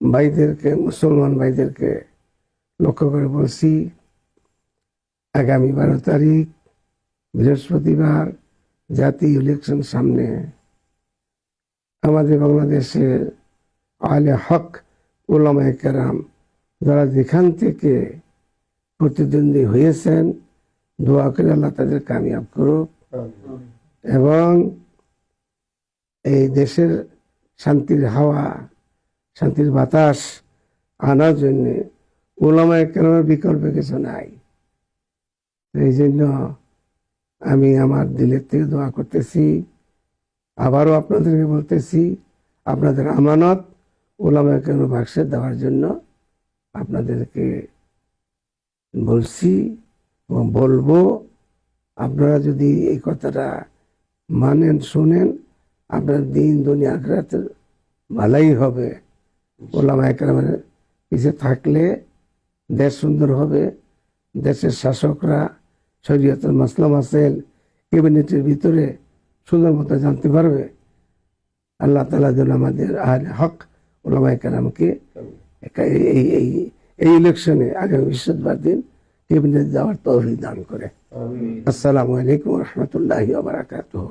ভাইদেরকে মুসলমান ভাইদেরকে লক্ষ্য করে বলছি আগামী বারো তারিখ বৃহস্পতিবার জাতীয় ইলেকশন সামনে। আমাদের বাংলাদেশে আলে হক ওলামায় কেরাম যারা যেখান থেকে প্রতিদ্বন্দ্বী হয়েছেন দোয়া করে আল্লাহ তাদের কামিয়াব করুক এবং এই দেশের শান্তির হাওয়া শান্তির বাতাস আনার জন্য ওলামায় কেরামের বিকল্প কিছু নাই। এই জন্য আমি আমার দিলের থেকে দোয়া করতেছি, আবারও আপনাদেরকে বলতেছি, আপনাদের আমানত ওলামায় কেন বাক্সে দেওয়ার জন্য আপনাদেরকে বলছি এবং বলব, আপনারা যদি এই কথাটা মানেন, শুনেন, আপনার দিন দুনিয়া আখরাতের ভালাই হবে। ওলামা একরামের পিছিয়ে থাকলে দেশ সুন্দর হবে। দেশের শাসকরা শরীয়তের মাসলা মাসেল ক্যাবিনেটের ভিতরে সুন্দর মতো জানতে পারবে। আল্লাহ তালা যেন আমাদের আর হক ওলামাই কালামকে এই এই এই ইলেকশনে আগামী বৃহস্পতিবার দিন ক্যাবিনেট যাওয়ার তৌফিক দান করে। আসসালামু আলাইকুম রহমতুল্লাহ বারাকাতুহ।